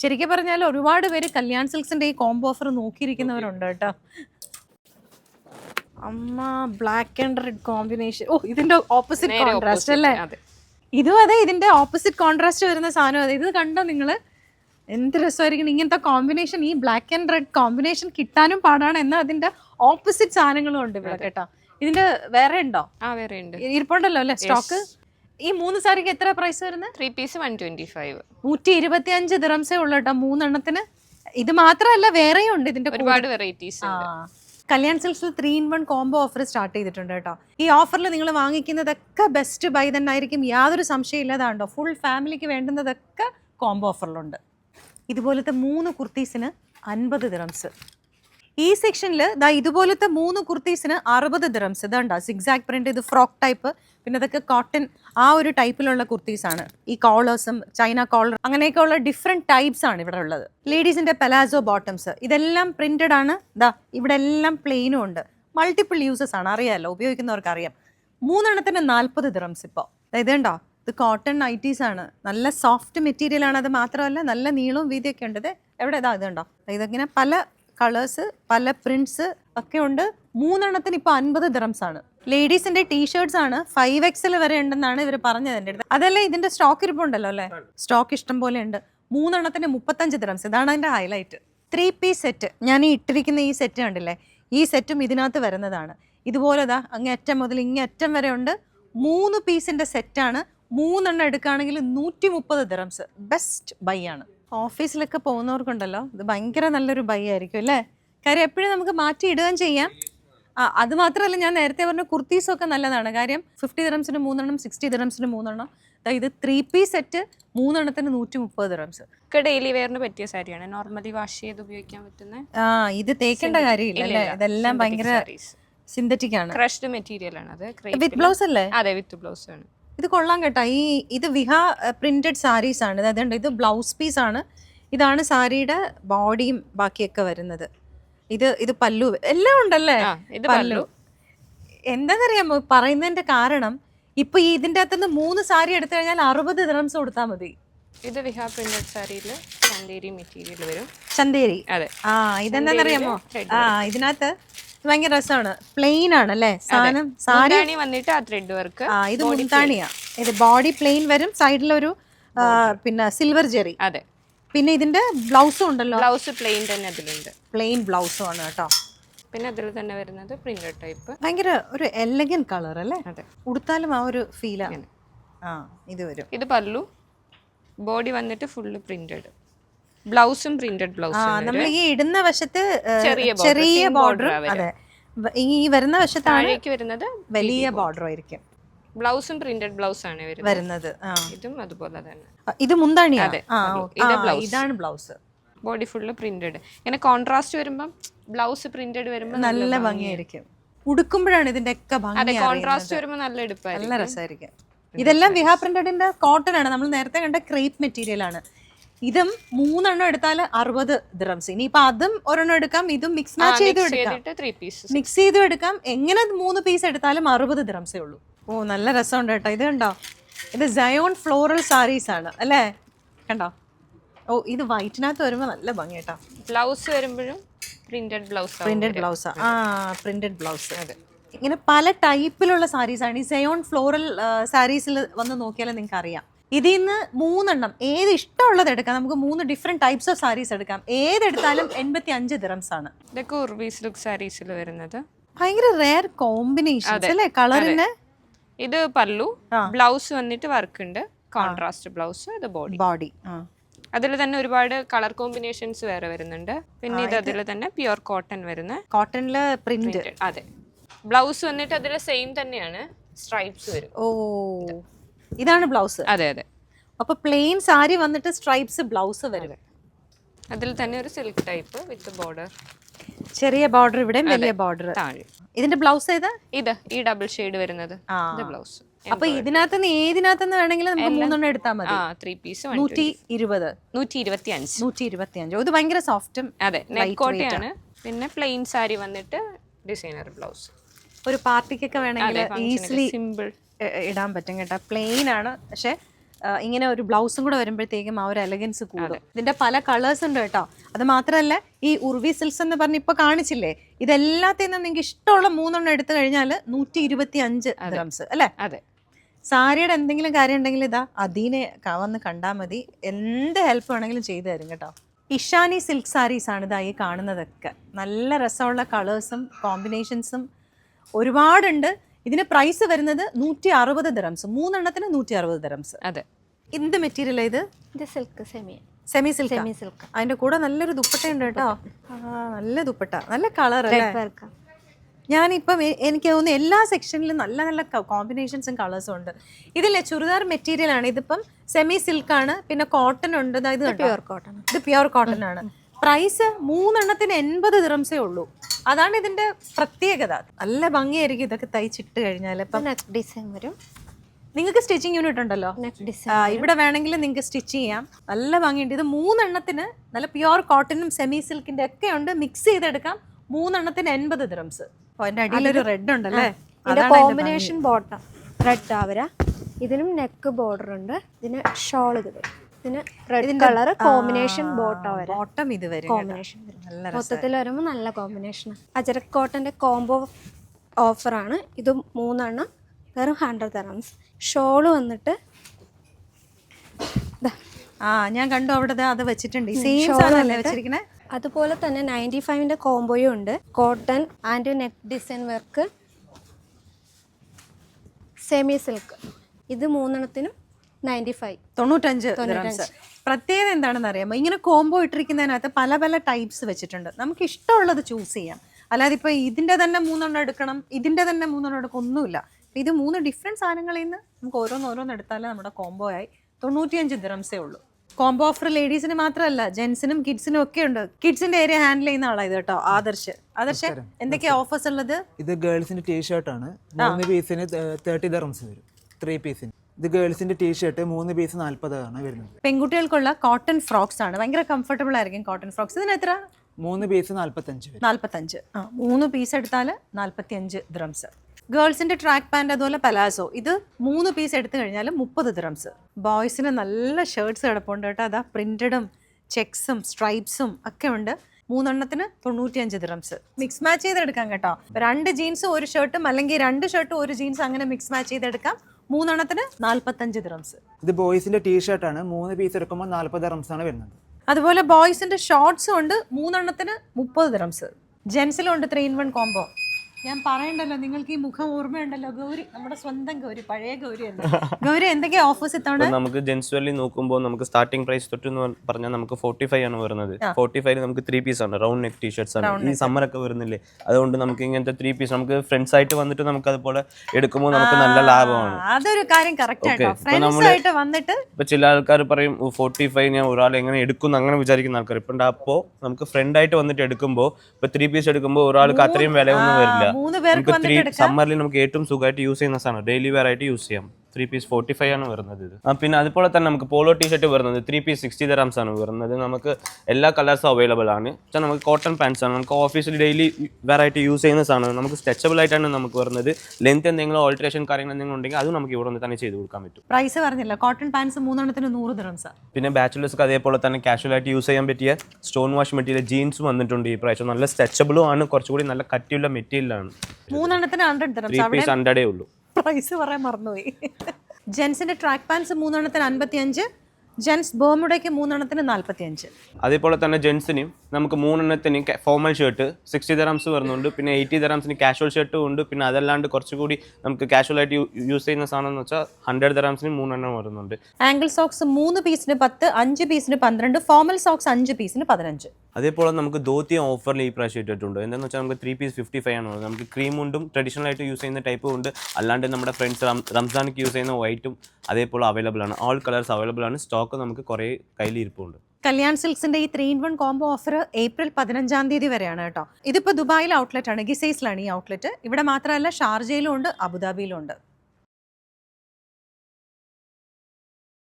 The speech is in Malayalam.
ശരിക്കും പറഞ്ഞാൽ ഒരുപാട് പേര് കല്യാൺ സിൽക്സിന്റെ ഈ കോംബോ ഓഫർ നോക്കിയിരിക്കുന്നവരുണ്ട് കേട്ടോ. അമ്മ ബ്ലാക്ക് ആൻഡ് റെഡ് കോമ്പിനേഷൻ ഓ ഇതിന്റെ ഓപ്പോസിറ്റ് കോൺട്രാസ്റ്റ് അല്ലേ. ഇതും അതെ ഇതിന്റെ ഓപ്പോസിറ്റ് കോൺട്രാസ്റ്റ് വരുന്ന സാധനം അതെ. ഇത് കണ്ടോ നിങ്ങൾ എന്ത് രസമായിരിക്കും ഇങ്ങനത്തെ കോമ്പിനേഷൻ ഈ ബ്ലാക്ക് ആൻഡ് റെഡ് കോമ്പിനേഷൻ കിട്ടാനും പാടാണ്. എന്നാൽ അതിന്റെ ഓപ്പോസിറ്റ് സാധനങ്ങളും ഉണ്ട് ഇവിടെ കേട്ടോ. ഇതിന്റെ വേറെ ഉണ്ടോ? ആ വേറെ ഉണ്ട്. ഇരിപ്പുണ്ടല്ലോ അല്ലേ? സ്റ്റോക്ക് ഈ മൂന്ന് സാരിക്ക് എത്ര പ്രൈസ് വരുന്നത് three piece one twenty five നൂറ്റി ഇരുപത്തി അഞ്ച് ദിറംസേ ഉള്ളു കേട്ടോ മൂന്നെണ്ണത്തിന്. ഇത് മാത്രമല്ല വേറെയും ഉണ്ട് ഇതിന്റെ ഒരുപാട് varieties. Kalyan സിൽക്സിൽ three in one combo offer start ചെയ്തിട്ടുണ്ട് കേട്ടോ. ഈ ഓഫറിൽ നിങ്ങൾ വാങ്ങിക്കുന്നതൊക്കെ ബെസ്റ്റ് ബൈ തന്നെ ആയിരിക്കും. യാതൊരു സംശയം ഇല്ലാതാണ്ടോ ഫുൾ ഫാമിലിക്ക് വേണ്ടുന്നതൊക്കെ കോംബോ ഓഫറിലുണ്ട് ഇതുപോലത്തെ മൂന്ന് കുർത്തീസിന് അൻപത് ദിറംസ്. ഈ സെക്ഷനിൽ ദാ ഇതുപോലത്തെ മൂന്ന് കുർത്തീസിന് അറുപത് ദിറംസ്. ഇതാണ്ടോ സിക്സാക്ട് പ്രിന്റ് ഇത് ഫ്രോക്ക് ടൈപ്പ് പിന്നെ അതൊക്കെ കോട്ടൺ ആ ഒരു ടൈപ്പിലുള്ള കുർത്തീസാണ് ഈ കോളേഴ്സും ചൈന കോളർ അങ്ങനെയൊക്കെയുള്ള ഡിഫറെന്റ് ടൈപ്സ് ആണ് ഇവിടെ ഉള്ളത്. ലേഡീസിന്റെ പെലാസോ ബോട്ടംസ് ഇതെല്ലാം പ്രിന്റഡ് ആണ്. ദാ ഇവിടെ എല്ലാം പ്ലെയിനും ഉണ്ട്. മൾട്ടിപ്പിൾ യൂസസ് ആണ്. അറിയാമല്ലോ ഉപയോഗിക്കുന്നവർക്ക് അറിയാം. മൂന്നെണ്ണത്തിന് നാൽപ്പത് ദിറംസ് ഇപ്പോൾ അതായത് ഉണ്ടോ ഇത് കോട്ടൺ നൈറ്റീസ് ആണ്. നല്ല സോഫ്റ്റ് മെറ്റീരിയൽ ആണ്. അത് മാത്രമല്ല നല്ല നീളവും വീതിയൊക്കെ ഉണ്ട്. എവിടെ? ഇതാ ഇതുണ്ടോ ഇതിങ്ങനെ പല കളേഴ്സ് പല പ്രിന്റ്സ് ഒക്കെ ഉണ്ട്. മൂന്നെണ്ണത്തിന് ഇപ്പോൾ അൻപത് ദിറംസ് ആണ്. ലേഡീസിന്റെ ടീഷർട്സ് ആണ് ഫൈവ് എക്സൽ വരെ ഉണ്ടെന്നാണ് ഇവർ പറഞ്ഞത് എന്റെ അടുത്ത്. അതല്ല ഇതിന്റെ സ്റ്റോക്ക് ഇരിപ്പുണ്ടല്ലോ അല്ലേ? സ്റ്റോക്ക് ഇഷ്ടം പോലെ ഉണ്ട്. മൂന്നെണ്ണത്തിന് മുപ്പത്തഞ്ച് ദിറംസ് ഇതാണ് അതിന്റെ ഹൈലൈറ്റ് ത്രീ പീസ് സെറ്റ് ഞാൻ ഈ ഇട്ടിരിക്കുന്ന ഈ സെറ്റ് കണ്ടില്ലേ? ഈ സെറ്റും ഇതിനകത്ത് വരുന്നതാണ്. ഇതുപോലെ ദാ അങ്ങേ അറ്റം മുതൽ ഇങ്ങേ അറ്റം വരെ ഉണ്ട്. മൂന്ന് പീസിന്റെ സെറ്റാണ് മൂന്നെണ്ണം എടുക്കുകയാണെങ്കിൽ നൂറ്റി മുപ്പത് ദിറംസ് ബെസ്റ്റ് ബൈ ആണ് ഓഫീസിലൊക്കെ പോകുന്നവർക്കുണ്ടല്ലോ. ഇത് ഭയങ്കര നല്ലൊരു ബൈ ആയിരിക്കും അല്ലേ? കാര്യം എപ്പോഴും നമുക്ക് മാറ്റി ഇടുകയും ചെയ്യാം. ആ അത് മാത്രമല്ല ഞാൻ നേരത്തെ പറഞ്ഞ കുർത്തീസൊക്കെ നല്ലതാണ്. കാര്യം ഫിഫ്റ്റി ദിറംസിന് മൂന്നെണ്ണം സിക്സ്റ്റി ദിറംസിന് മൂന്നെണ്ണം. ഇത് ത്രീ പീസ് സെറ്റ് മൂന്നെണ്ണത്തിന് നൂറ്റി മുപ്പത് ദിറംസ് ഒക്കെ ഡെയിലി വെയറിന് പറ്റിയ സാരിയാണ്. നോർമലി വാഷ് ചെയ്ത് ഉപയോഗിക്കാൻ പറ്റുന്ന ആ ഇത് തേക്കേണ്ട കാര്യമില്ല അല്ലേ? ഇതെല്ലാം ഭയങ്കര സിന്തറ്റിക് ആണ്. ക്രഷ്ഡ് മെറ്റീരിയൽ ആണ് അത്. വിത്ത് ബ്ലൗസ് അല്ലേ? അതെ വിത്ത് ബ്ലൗസ് ആണ്. ഇത് കൊള്ളാം കേട്ടോ. ഈ ഇത് വിഹ പ്രിന്റഡ് സാരീസ് ആണ്. അതുകൊണ്ട് ഇത് ബ്ലൗസ് പീസ് ആണ്. ഇതാണ് സാരിയുടെ ബോഡിയും ബാക്കിയൊക്കെ വരുന്നത്. ഇത് ഇത് പല്ലു. എല്ലാം ഉണ്ടല്ലേ? ആ ഇത് പല്ലു. എന്താണെന്നറിയാമോ പറയുന്നതിന്റെ കാരണം ഇപ്പൊ ഈ ഇതിന്റെ അകത്തുനിന്ന് മൂന്ന് സാരി എടുത്തു കഴിഞ്ഞാൽ അറുപത് ദിറംസ് കൊടുത്താൽ മതി. ഇത് വിഹാ പ്രിന്റഡ് സാരിയിൽ ചന്തേരി മെറ്റീരിയൽ വരും. ചന്തേരി. അതെ. ആ ഇതെന്താണെന്നറിയാമോ ആ ഇതിനകത്ത് ഭയങ്കര രസമാണ്. പ്ലെയിൻ ആണ് അല്ലേ? സാധനം സാരി മുന്താണി വന്നിട്ട് ആ ത്രെഡ് വർക്ക് ആ ഇത് മുന്താണിയാ. ഇത് ബോഡി പ്ലെയിൻ വരും സൈഡിലൊരു ആ, പിന്നെ സിൽവർ ജെറി അതെ. പിന്നെ ഇതിന്റെ ബ്ലൗസും ഉണ്ടല്ലോ. ബ്ലൗസ് പ്ലെയിൻ തന്നെ അതിലുണ്ട്. പ്ലെയിൻ ബ്ലൗസും ആണ് കേട്ടോ. പിന്നെ അതിൽ തന്നെ വരുന്നത് പ്രിന്റഡ് ടൈപ്പ് ഭയങ്കര ഒരു എലഗൻ കളർ അല്ലേ? അതെ. ഉടുത്താലും ആ ഒരു ഫീൽ ആ ഇത് വരും. ഇത് പല്ലു. ബോഡി വന്നിട്ട് ഫുള്ള് പ്രിന്റഡ് ബ്ലൗസും പ്രിന്റഡ് ബ്ലൗസ് നമ്മൾ ഈ ഇടുന്ന വശത്ത് ചെറിയ ബോർഡർ അതെ. ഈ വരുന്ന വശത്താണ് വരുന്നത് വലിയ ബോർഡർ ആയിരിക്കും. ബ്ലൗസും പ്രിന്റഡ് ബ്ലൗസ് ആണ് വരുന്നത്. ഇതും അതുപോലെ തന്നെ. ഇത് മുന്താണി അതെ. ഇതാണ് ബ്ലൗസ്. Body full printed. ഇങ്ങനെ കോൺട്രാസ്റ്റ് വരുമ്പം ബ്ലൗസ് പ്രിന്റഡ് വരുമ്പോൾ നല്ല ഭംഗിയായിരിക്കും. ഉടുക്കുമ്പോഴാണ് ഇതിന്റെ ഒക്കെ ഭംഗി കോൺട്രാസ്റ്റ് വരുമ്പോൾ നല്ല എടുപ്പായിരിക്കും. നല്ല രസമായിരിക്കും ഇതെല്ലാം വിഹാ പ്രിന്റഡിന്റെ കോട്ടൺ ആണ്. നമ്മൾ നേരത്തെ കണ്ട ക്രേപ്പ് മെറ്റീരിയൽ ആണ്. ഇതും മൂന്നെണ്ണം എടുത്താൽ അറുപത് ദിറംസ് ഇനിയിപ്പൊ അതും ഒരെണ്ണം എടുക്കാം ഇതും മിക്സ് മാച്ച് ചെയ്ത് എടുക്കാം. മിക്സ് ചെയ്തു എടുക്കാം. എങ്ങനെ മൂന്ന് പീസ് എടുത്താലും അറുപത് ദ്രംസേ ഉള്ളൂ. ഓ നല്ല രസമുണ്ട് കേട്ടോ. ഇത് കണ്ടോ? ഇത് ജയോൺ ഫ്ലോറൽ സാരീസ് ആണ് അല്ലേ? കണ്ടോ? ഓ ഇത് വൈറ്റിനകത്ത് വരുമ്പോൾ നല്ല ഭംഗി കേട്ടോ. ബ്ലൗസ് വരുമ്പോഴും പ്രിന്റഡ് ബ്ലൗസ് പ്രിന്റഡ് ബ്ലൗസ് ആ. പ്രിന്റഡ് ബ്ലൗസ് അതെ ഇങ്ങനെ പല ടൈപ്പിലുള്ള സാരീസ് ആണ്. ഈ സെയോൺ ഫ്ലോറൽ സാരീസിൽ വന്ന് നോക്കിയാൽ നിങ്ങൾക്ക് അറിയാം ഇതിൽ നിന്ന് മൂന്നെണ്ണം ഏത് ഇഷ്ടമുള്ളത് എടുക്കാം? നമുക്ക് മൂന്ന് ഡിഫറെന്റ് ടൈപ്സ് ഓഫ് സാരീസ് എടുക്കാം. ഏതെടുത്താലും എൺപത്തി അഞ്ച് ദിറംസ് ആണ്. ഇതൊക്കെ ഉർവീസ് ലുക്ക് സാരീസിൽ വരുന്നത്. ഭയങ്കര റെയർ കോമ്പിനേഷൻസ് അല്ലേ? കളറിന് ഇത് പല്ലു ബ്ലൗസ് വന്നിട്ട് വർക്ക് ഉണ്ട് കോൺട്രാസ്റ്റ് ബ്ലൗസ് ഇത് ബോഡി ബോഡി അതിൽ തന്നെ ഒരുപാട് കളർ കോമ്പിനേഷൻസ് വേറെ വരുന്നുണ്ട്. പിന്നെ ഇത് അതിൽ തന്നെ പ്യുർ കോട്ടൺ വരുന്ന കോട്ടണിൽ പ്രിന്റ് അതെ. ബ്ലൗസ് വന്നിട്ട് അതിൽ സെയിം തന്നെയാണ്. സ്ട്രൈപ്സ് വരും. ഓ. ഇതാണ് ബ്ലൗസ് അതെ അതെ. അപ്പൊ പ്ലെയിൻ സാരി വന്നിട്ട് സ്ട്രൈപ്സ് ബ്ലൗസ് വരും. അതിൽ തന്നെ ഒരു സിൽക്ക് ടൈപ്പ് വിത്ത് ബോർഡർ ചെറിയ ബോർഡർ ഇവിടെ വലിയ ബോർഡർ താഴെ. ഇതിന്റെ ബ്ലൗസ് ഏതാ? ഇത് ഈ ഡബിൾ ഷെയ്ഡ് വരുന്നത്. ബ്ലൗസ് അപ്പൊ ഇതിനകത്ത് നിന്ന് ഏതിനകത്ത് നിന്ന് വേണമെങ്കിലും നമുക്ക് മൂന്നെണ്ണം എടുത്താൽ മതി. ത്രീ പീസ് നൂറ്റി ഇരുപത്. നൂറ്റി ഇരുപത്തി അഞ്ച് നൂറ്റി ഇരുപത്തി അഞ്ച് ഇത് ഭയങ്കര സോഫ്റ്റും അതെ നെക്കോട്ടയാണ് പിന്നെ പ്ലെയിൻ സാരി വന്നിട്ട് ഡിസൈനർ ബ്ലൗസ് ഒരു പാർട്ടിക്കൊക്കെ വേണമെങ്കിൽ ഈസിലി സിമ്പിൾ ഇടാൻ പറ്റും കേട്ടോ. പ്ലെയിൻ ആണ് പക്ഷെ ഇങ്ങനെ ഒരു ബ്ലൗസും കൂടെ വരുമ്പോഴത്തേക്കും ആ ഒരു എലഗൻസ് കൂടും. ഇതിന്റെ പല കളേഴ്സ് ഉണ്ട് കേട്ടോ. അത് മാത്രമല്ല ഈ ഉർവി സിൽസ് എന്ന് പറഞ്ഞ് ഇപ്പൊ കാണിച്ചില്ലേ? ഇതെല്ലാത്തിൽ നിന്നും നിങ്ങൾക്ക് ഇഷ്ടമുള്ള മൂന്നെണ്ണം എടുത്തു കഴിഞ്ഞാൽ നൂറ്റി ഇരുപത്തി അഞ്ച് ഗ്രാംസ് അല്ലേ? അതെ. സാരിയുടെ എന്തെങ്കിലും കാര്യം ഉണ്ടെങ്കിൽ ഇതാ അതീനെ വന്ന് കണ്ടാൽ മതി. എന്ത് ഹെൽപ്പ് വേണമെങ്കിലും ചെയ്തു തരും കേട്ടോ. ഇഷാനി സിൽക്ക് സാരീസ് ആണ് ഇതായി കാണുന്നതൊക്കെ. നല്ല രസമുള്ള കളേഴ്സും കോമ്പിനേഷൻസും ഒരുപാടുണ്ട്. ഇതിന് പ്രൈസ് വരുന്നത് നൂറ്റി അറുപത് ദിറംസ് മൂന്നെണ്ണത്തിന് നൂറ്റി അറുപത് ദിറംസ് അതെ. എന്ത് മെറ്റീരിയൽ ഇത്? ഇത് silk semi semi silk semi silk അതിന്റെ കൂടെ നല്ലൊരു ദുപ്പട്ടയുണ്ട് കേട്ടോ. ആ നല്ല ദുപ്പട്ട. നല്ല കളർ ഞാനിപ്പം എനിക്ക് തോന്നുന്നു എല്ലാ സെക്ഷനിലും നല്ല നല്ല കോമ്പിനേഷൻസും കളേഴ്സും ഉണ്ട്. ഇതില്ല ചുരിദാർ മെറ്റീരിയൽ ആണ്. ഇതിപ്പം സെമി സിൽക്ക് ആണ്. പിന്നെ കോട്ടൺ ഉണ്ട്. അതായത് ഇത്? പ്യുവർ കോട്ടൺ ഇത് പ്യുവർ കോട്ടൺ ആണ്. പ്രൈസ് മൂന്നെണ്ണത്തിന് എൺപത് ദിറംസേ ഉള്ളൂ. അതാണ് ഇതിന്റെ പ്രത്യേകത. നല്ല ഭംഗിയായിരിക്കും ഇതൊക്കെ തയ്ച്ചിട്ട് കഴിഞ്ഞാൽ ഇപ്പം നെക്ക് ഡിസൈൻ വരും. നിങ്ങൾക്ക് സ്റ്റിച്ചിങ് യൂണിറ്റ് ഉണ്ടല്ലോ? ഇവിടെ വേണമെങ്കിൽ നിങ്ങൾക്ക് സ്റ്റിച്ച് ചെയ്യാം. നല്ല ഭംഗിയുണ്ട്. ഇത് മൂന്നെണ്ണത്തിന് നല്ല പ്യുവർ കോട്ടനും സെമി സിൽക്കിന്റെ ഒക്കെ ഉണ്ട്. മിക്സ് ചെയ്തെടുക്കാം. മൂന്നെണ്ണത്തിന് എൺപത് ദ്രംസ് എന്റെ അടിയിലൊരു റെഡ് ഉണ്ടല്ലേ? കോമ്പിനേഷൻ ബോട്ടം റെഡ് ആവര ഇതിനും നെക്ക് ബോർഡർ ഉണ്ട്. ഇതിന് ഷോൾ ഇത് വരും. ഇതിന് റെഡ് കളർ കോമ്പിനേഷൻ ബോട്ടം വരും. ബോട്ടം ഇത് വരും കോമ്പിനേഷൻ മൊത്തത്തിൽ വരുമ്പോൾ നല്ല കോമ്പിനേഷൻ അജരക് കോട്ടന്റെ കോംബോ ഓഫറാണ് ഇത് മൂന്നെണ്ണം. വെറും ഹൺഡ്രഡ് തെറാംസ് ഷോൾ വന്നിട്ട് ആ ഞാൻ കണ്ടു അവിടെ അത് വെച്ചിട്ടുണ്ട്. സെയിം അതുപോലെ തന്നെ നയന്റി ഫൈവിന്റെ കോംബോയും ഉണ്ട്. Cotton and neck design work semi silk ഇത് മൂന്നെണ്ണത്തിനും നയന്റി ഫൈവ് തൊണ്ണൂറ്റഞ്ച്. ദിറംസ് പ്രത്യേകത എന്താണെന്ന് അറിയാമോ ഇങ്ങനെ കോംബോ ഇട്ടിരിക്കുന്നതിനകത്ത് പല പല ടൈപ്സ് വെച്ചിട്ടുണ്ട്. നമുക്ക് ഇഷ്ടമുള്ളത് ചൂസ് ചെയ്യാം. അല്ലാതെ ഇപ്പോൾ ഇതിന്റെ തന്നെ മൂന്നെണ്ണം എടുക്കണം ഇതിന്റെ തന്നെ മൂന്നെണ്ണം എടുക്കണം ഒന്നുമില്ല. ഇത് മൂന്ന് ഡിഫറെന്റ് സാധനങ്ങളിൽ നിന്ന് നമുക്ക് ഓരോന്ന് ഓരോന്ന് എടുത്താലേ നമ്മുടെ കോംബോ ആയി തൊണ്ണൂറ്റിയഞ്ച് ദിറംസേ ഉള്ളൂ. കോംബോ ഓഫർ ലേഡീസിന് മാത്രമല്ല ജെൻസിനും കിഡ്സിനും ഒക്കെ ഉണ്ട്. കിഡ്സിന്റെ ഏരിയ ഹാൻഡിൽ ചെയ്യുന്ന ആളാണ് ഇത് കേട്ടോ ആദർശ്. ആദർശ് എന്തൊക്കെയാ ഓഫേഴ്സ് ഉള്ളത്? ഇത് ഗേൾസിന്റെ ടീ ഷർട്ടാണ് മൂന്ന് പീസിന് തേർട്ടി ദിറംസ് വരും. ത്രീ പീസിന് ഇത് ഗേൾസിന്റെ ടീഷർട്ട് മൂന്ന് പീസ് നാല്പതാണ് വരുന്നത്. പെൺകുട്ടികൾക്കുള്ള കോട്ടൺ ഫ്രോക്സ് ആണ്. ഭയങ്കര കംഫർട്ടബിൾ ആയിരിക്കും കോട്ടൺ ഫ്രോക്സ് ഇതിന് എത്ര? മൂന്ന് പീസ് നാല്പത്തഞ്ച് നാല്പത്തഞ്ച്. ആ മൂന്ന് പീസ് എടുത്താൽ നാല്പത്തി അഞ്ച് ദ്രംസ് ഗേൾസിന്റെ ട്രാക്ക് പാന്റ് അതുപോലെ പലാസോ ഇത് മൂന്ന് പീസ് എടുത്തു കഴിഞ്ഞാൽ മുപ്പത് ദ്രംസ് ബോയ്സിന് നല്ല ഷർട്ട്സ് കിടപ്പുണ്ട് കേട്ടോ. അതാ പ്രിന്റഡും ചെക്സും സ്ട്രൈപ്സും ഒക്കെ ഉണ്ട്. മൂന്നെണ്ണത്തിന് തൊണ്ണൂറ്റിയഞ്ച് ദ്രംസ് മിക്സ് മാച്ച് ചെയ്തെടുക്കാം കേട്ടോ. രണ്ട് ജീൻസും ഒരു ഷർട്ടും അല്ലെങ്കിൽ രണ്ട് ഷർട്ടും ഒരു ജീൻസ് അങ്ങനെ മിക്സ് മാച്ച് ചെയ്തെടുക്കാം. മൂന്നെണ്ണത്തിന് നാൽപ്പത്തഞ്ച് ദിറംസ് ഇത് ബോയ്സിന്റെ ടീഷർട്ട് ആണ്. മൂന്ന് പീസ് എടുക്കുമ്പോൾ നാല്പത് ദിറംസ് ആണ് വരുന്നത്. അതുപോലെ ബോയ്സിന്റെ ഷോർട്സും ഉണ്ട് മൂന്നെണ്ണത്തിന് മുപ്പത് ദിറംസ് ജെൻസിലും ഉണ്ട് ത്രീ ഇൻ വൺ കോംബോ ഞാൻ പറയണ്ടല്ലോ നിങ്ങൾക്ക് ഈ മുഖം ഓർമ്മയുണ്ടല്ലോ ഗൗരി നമ്മുടെ സ്വന്തം ഗൗരി പഴയ ഗൗരി ഗൗരി എന്തൊക്കെയാ ഓഫേഴ്സ് ഇത്തവണ? നമുക്ക് ജെൻസ് വെല്ലി നോക്കുമ്പോൾ നമുക്ക് സ്റ്റാർട്ടിംഗ് പ്രൈസ് തൊട്ട് എന്ന് പറഞ്ഞാൽ നമുക്ക് ഫോർട്ടി ഫൈവ് ആണ് വരുന്നത്. ഫോർട്ടി ഫൈവ് നമുക്ക് ത്രീ പീസ് ആണ് റൗണ്ട് നെക്ക് ടീഷർട്സ് ആണ്. ഈ സമ്മർ ഒക്കെ വരുന്നില്ലേ അതുകൊണ്ട് നമുക്ക് ഇങ്ങനത്തെ ത്രീ പീസ് നമുക്ക് ഫ്രണ്ട്സ് ആയിട്ട് വന്നിട്ട് നമുക്ക് അതുപോലെ എടുക്കുമ്പോൾ നമുക്ക് നല്ല ലാഭമാണ്. അതൊരു കാര്യം കറക്റ്റ് വന്നിട്ട് ഇപ്പൊ ചില ആൾക്കാർ പറയും ഫോർട്ടി ഫൈവ് ഞാൻ ഒരാൾ എങ്ങനെ എടുക്കും അങ്ങനെ വിചാരിക്കുന്ന ആൾക്കാർ ഇപ്പൊ അപ്പോൾ നമുക്ക് ഫ്രണ്ട് ആയിട്ട് വന്നിട്ട് എടുക്കുമ്പോൾ ഇപ്പൊ ത്രീ പീസ് എടുക്കുമ്പോൾ ഒരാൾക്ക് അത്രയും വിലയൊന്നും വരില്ല. മൂന്ന് പേർക്ക്. സമ്മറിൽ നമുക്ക് ഏറ്റവും സുഖമായിട്ട് യൂസ് ചെയ്യുന്ന സാധനം ഡെയിലി വെയർ ആയിട്ട് യൂസ് ചെയ്യാം ത്രീ പീസ് ഫോർട്ടി ഫൈവ് ആണ് വരുന്നത് ഇത്. ആ, പിന്നെ അതുപോലെ തന്നെ നമുക്ക് പോളോ ടീ ഷർട്ട് വരുന്നത് ത്രീ പീസ് സിക്സ്റ്റി ദറാംസ് ആണ് വരുന്നത്. നമുക്ക് എല്ലാ കളേഴ്സും അവൈലബിൾ ആണ്. പക്ഷേ നമുക്ക് കോട്ടൺ പാൻസ് ആണ്. നമുക്ക് ഓഫീസിൽ ഡെയിലി വെറൈറ്റി യൂസ് ചെയ്യുന്ന സാധനം നമുക്ക് സ്ട്രെച്ചബിൾ ആയിട്ടാണ് നമുക്ക് വരുന്നത്. ലെങ്ത് എന്തെങ്കിലും ഓൾട്രേഷൻ കാര്യങ്ങൾ എന്തെങ്കിലും ഉണ്ടെങ്കിൽ അത് നമുക്ക് ഇവിടെ നിന്ന് തന്നെ ചെയ്ത് കൊടുക്കാൻ പറ്റും. പ്രൈസ് പറഞ്ഞില്ല. കോട്ടൺ പാൻസ് മൂന്നെണ്ണത്തിന് നൂറ് ദിറംസാ പിന്നെ ബാച്ചുലേഴ്സ്ക്ക് അതേപോലെ തന്നെ കാഷ്വൽ ആയിട്ട് യൂസ് ചെയ്യാൻ പറ്റിയ സ്റ്റോൺ വാഷ് മെറ്റീരിയൽ ജീൻസ് വന്നിട്ടുണ്ട് ഈ പ്രാവശ്യം. നല്ല സ്ട്രെച്ചബിളും ആണ്. കുറച്ചുകൂടി നല്ല കട്ടിയുള്ള മെറ്റീരിയലാണ് മൂന്നെണ്ണത്തിന് ഹൺഡ്രഡ് ദിറംസ് പീസ് ഹൺഡ്രഡേ ഉള്ളൂ. പ്രൈസ് പറയാൻ മറന്നുപോയി. ജെൻസിന്റെ ട്രാക്ക് പാൻസ് മൂന്നെണ്ണത്തിന് അൻപത്തി അഞ്ച് ജെൻസ് ബോമുടയ്ക്ക് മൂന്നെണ്ണത്തിന് നാൽപ്പത്തി അഞ്ച് അതേപോലെ തന്നെ ജെൻസിനും നമുക്ക് മൂന്നെണ്ണത്തിന് ഫോർമൽ ഷർട്ട് സിക്സ്റ്റി ദറാംസ് വരുന്നുണ്ട് പിന്നെ എയ്റ്റി ദറാംസിന് കാഷ്വൽ ഷർട്ടും ഉണ്ട് പിന്നെ അതല്ലാണ്ട് കുറച്ചുകൂടി നമുക്ക് കാഷ്വൽ ആയിട്ട് യൂസ് ചെയ്യുന്ന സാധനം എന്ന് വെച്ചാൽ ഹൺഡ്രഡ് ദറാംസിന് മൂന്നെണ്ണം വരുന്നുണ്ട്. ആംഗിൾ സോക്സ് മൂന്ന് പീസിന് പത്ത് അഞ്ച് പീസിന് പന്ത്രണ്ട് ഫോർമൽ സോക്സ് അഞ്ച് പീസിന് പതിനഞ്ച്. അതേപോലെ നമുക്ക് ധോത്തി ഓഫറിൽ ഈ പ്രാവശ്യം ഇട്ടിട്ടുണ്ട്. എന്താണെന്ന് വെച്ചാൽ നമുക്ക് ത്രീ പീസ് ഫിഫ്റ്റി ഫൈവ് ആണ് ഉള്ളത്. നമുക്ക് ക്രീം ഉണ്ടും ട്രഡീഷണൽ ആയിട്ട് യൂസ് ചെയ്യുന്ന ടൈപ്പും ഉണ്ട്. അല്ലാണ്ട് നമ്മുടെ ഫ്രണ്ട്സ് റംസാനിക്ക് യൂസ് ചെയ്യുന്ന വൈറ്റും അതേപോലെ അവൈലബിൾ ആണ്. ഓൾ കളേഴ്സ് അവൈലബിൾ ആണ്. സ്റ്റോക്ക് നമുക്ക് കുറേ കയ്യിൽ ഇരിപ്പുണ്ട്. കല്യാൺ സിൽക്സിന്റെ ഈ three in one combo offer April പതിനഞ്ചാം തീയതി വരെയാണ് കേട്ടോ. ഇതിപ്പോൾ ദുബായിൽ ഔട്ട്ലെറ്റ് ആണ് ഗിസൈസിലാണ് ഈ ഔട്ട്ലെറ്റ് ഇവിടെ മാത്രമല്ല ഷാർജയിലും ഉണ്ട് അബുദാബിയിലും ഉണ്ട്.